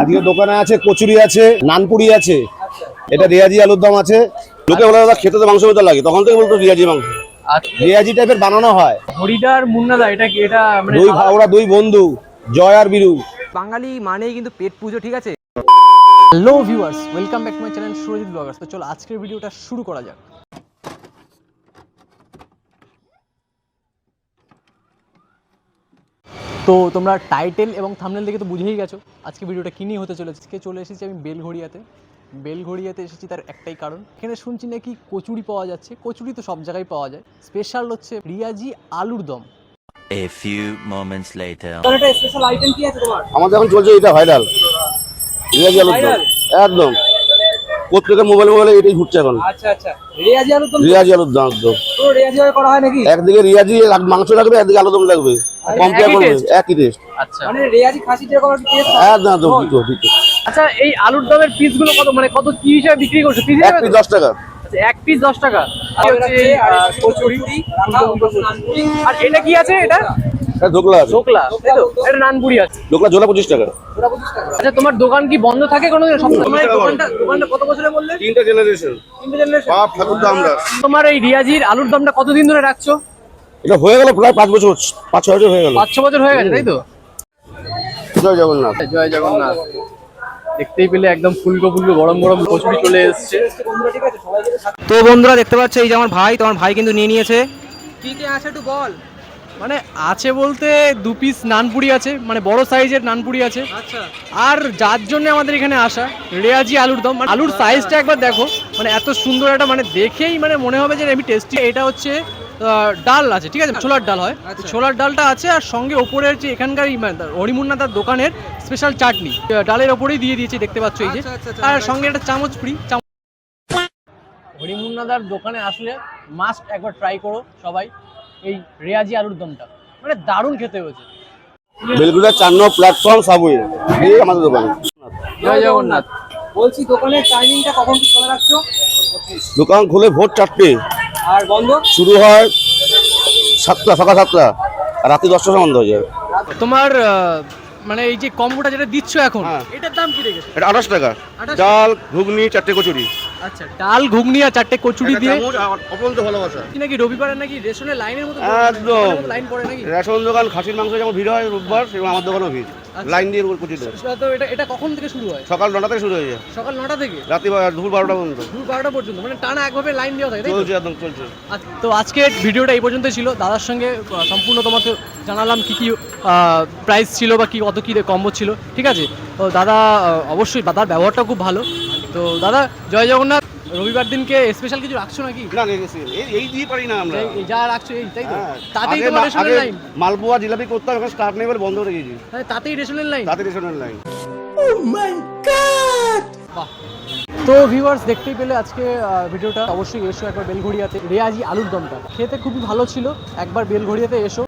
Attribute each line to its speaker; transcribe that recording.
Speaker 1: আজকে দোকানে আছে কচুরি আছে নানপুরি আছে। এটা রেয়াজি আলুর দম আছে। লোকে বলে দাদা খেতে তো মাংস মতো লাগে। তখন থেকে বলতো রেয়াজি মাংস।
Speaker 2: আচ্ছা।
Speaker 1: রেয়াজি টাইপের বানানো হয়।
Speaker 2: হরিদার মুন্নাদা এটা কি এটা মানে
Speaker 1: দুই ওরা দুই বন্ধু জয় আর বীরু।
Speaker 3: বাঙালি মানেই কিন্তু পেট পুজো ঠিক আছে? Hello viewers welcome back to my channel Surajit bloggers তো চলো আজকের ভিডিওটা শুরু করা যাক। তো তোমরা টাইটেল এবং থামনেল দেখে তো বুঝেই গেছো আজকে ভিডিওটা কী নিয়ে হতে চলেছে। আজকে চলে এসেছি আমি বেলঘড়িয়াতে। বেলঘড়িয়াতে এসেছি তার একটাই কারণ এখানে শুনছি নাকি কচুরি পাওয়া যাচ্ছে। কচুরি তো সব জায়গায় পাওয়া যায়। স্পেশাল হচ্ছে রিয়াজি আলুর দম।
Speaker 4: A few moments later.
Speaker 1: আমাদের এখন চলছে এটা ভাইরাল রেয়াজি আলুর দম। একদম। প্রত্যেকের মোবাইলে মোবাইলে এটাই ঘুরছে এখন।
Speaker 2: আচ্ছা আচ্ছা। রেয়াজি আলুর দম?
Speaker 1: রিয়াজি আলুর দম একদম।
Speaker 2: তো রেয়াজি করা হয় নাকি?
Speaker 1: একদিকে রিয়াজি মাংস লাগবে একদিকে আলুর দম লাগবে। কম্পেয়ার করবে একই টেস্ট
Speaker 2: আচ্ছা। মানে রেয়াজি খাসি যেরকম একটা টেস্ট
Speaker 1: একদম একদম
Speaker 2: আচ্ছা এই আলুর দমের পিসগুলো কত? মানে কত কি হিসাবে বিক্রি করছ? পিস
Speaker 1: এক পিস দশ টাকা।
Speaker 2: আচ্ছা, এক পিস দশ টাকা। আর হচ্ছে কচুরি আর এটা কি আছে এটা?
Speaker 1: এটা ধোকলা আছে।
Speaker 2: ঢোকলা তাই তো? এটা নানপুরি আছে।
Speaker 1: ধোকলা ঝোলা পঁচিশ টাকা।
Speaker 2: আচ্ছা তোমার দোকান কি বন্ধ থাকে কোনো তোমার এই দোকানটা দোকানটা কত বছরে বললে?
Speaker 1: তিনটা জেনারেশন
Speaker 2: তিনটে generation?
Speaker 1: বাপ ঠাকুর আমরা
Speaker 2: তোমার এই রিয়াজির আলুর দমটা কতদিন ধরে রাখছো?
Speaker 1: এটা হয়ে গেল প্রায় পাঁচ বছর পাঁচ ছয় বছর হয়ে গেল।
Speaker 2: পাঁচ ছ বছর হয়ে গেছে তাই তো?
Speaker 1: জয় জগন্নাথ।
Speaker 2: জয় জগন্নাথ। দেখতেই পেলে একদম ফুলকো ফুলকো গরম গরম কচুরি চলে এসেছে।
Speaker 3: তো বন্ধুরা দেখতে পাচ্ছ এই যে আমার ভাই তোমার ভাই কিন্তু নিয়ে নিয়েছে। কি কি আছে একটু বল?
Speaker 2: মানে আছে বলতে দু পিস নানপুরি আছে মানে বড় সাইজের নানপুরি আছে।
Speaker 3: আচ্ছা।
Speaker 2: আর যার জন্য আমাদের এখানে আসা রেয়াজি আলুর দম। মানে আলুর সাইজটা একবার দেখো মানে এত সুন্দর একটা মানে দেখেই মানে মনে হবে যে আমি টেস্টি এটা হচ্ছে ডাল আছে ঠিক আছে? ছোলার ডাল হয়।
Speaker 3: আচ্ছা।
Speaker 2: ছোলার ডালটা আছে আর সঙ্গে ওপরের যে এখানকার এই, মানে, হরিমুন্না তার দোকানের স্পেশাল চাটনি। ডালের ওপরেই দিয়ে দিয়েছি দেখতে পাচ্ছ এই যে।
Speaker 3: আচ্ছা, আচ্ছা,
Speaker 2: আর সঙ্গে একটা চামচ ফ্রি হরিমুন্নাদার দোকানে আসলে মাস্ট একবার ট্রাই করো সবাই এই রেয়াজি আলুর দমটা। মানে দারুণ খেতে হয়েছে।
Speaker 1: বেলগুড়া চার নম্বর প্ল্যাটফর্ম সাবওয়ে এই আমাদের দোকান।
Speaker 2: জয় জগন্নাথ।
Speaker 3: বলছি দোকানের টাইমিংটা কখন কি খোলা রাখছো?
Speaker 1: দোকান খুলে ভোর চারটে।
Speaker 3: আর বন্ধ?
Speaker 1: শুরু হয় সাতটা সকাল সাতটা আর রাত্রি দশটার সময় বন্ধ হয়ে যায়
Speaker 2: তোমার মানে এই যে কম্বোটা যেটা দিচ্ছ এখন
Speaker 1: হ্যাঁ।
Speaker 2: এটার দাম কি রেখেছো?
Speaker 1: এটা আঠাশ টাকা। ডাল ঘুগনি চারটে কচুরি।
Speaker 2: আচ্ছা ডাল ঘুগনি আর চারটে কচুরি দিয়ে
Speaker 1: অপন্ত ভালোবাসা।
Speaker 2: কি নাকি রবিবারে নাকি রেশনের লাইনের মতো
Speaker 1: একদম।
Speaker 2: লাইন পড়ে নাকি?
Speaker 1: রেশন দোকান খাসির মাংস যেমন ভিড় হয় রোববার সেরকম আমার দোকানও ভিড়। লাইন দিয়ে কচুরি দেয়।
Speaker 2: সেটা তো এটা এটা কখন থেকে শুরু হয়?
Speaker 1: সকাল নটা থেকে শুরু হয়ে যায়।
Speaker 2: সকাল নটা থেকে?
Speaker 1: রাত্রি দুপুর বারোটা পর্যন্ত।
Speaker 2: দুপুর বারোটা পর্যন্ত মানে টানা একভাবে লাইন দেওয়া থাকে?
Speaker 1: চলছে একদম চলছে।
Speaker 2: আচ্ছা, তো আজকে ভিডিওটা এই পর্যন্তই ছিল। দাদার সঙ্গে সম্পূর্ণ তোমাকে জানালাম কি কি প্রাইস ছিল বা কি কত কি কম্বো ছিল ঠিক আছে? তো দাদা অবশ্যই দাদার ব্যবহারটা খুব ভালো। তো দাদা জয় জগন্নাথ। রবিবার দিনকে স্পেশাল কিছু রাখছো নাকি?
Speaker 1: না এই- এই দিয়ে পারি না আমরা।
Speaker 2: এই- যা রাখছো এই তাই তো?
Speaker 1: হ্যাঁ।
Speaker 2: তাতেই তোমার রেশনের লাইন
Speaker 1: মালপোয়া জিলাপি করতাম এখন স্টার্ট নেই বলে বন্ধ রেখেছি
Speaker 2: হ্যাঁ, তাতেই রেশনের লাইন
Speaker 1: তাতে রেশনের লাইন ও মাই
Speaker 2: বাহ। তো ভিউয়ার্স দেখতেই পেলে আজকে ভিডিওটা অবশ্যই এসো একবার বেলঘড়িয়াতে রেয়াজি আলুর দমটা। খেতে খুবই ভালো ছিল। একবার বেলঘড়িয়াতে এসো।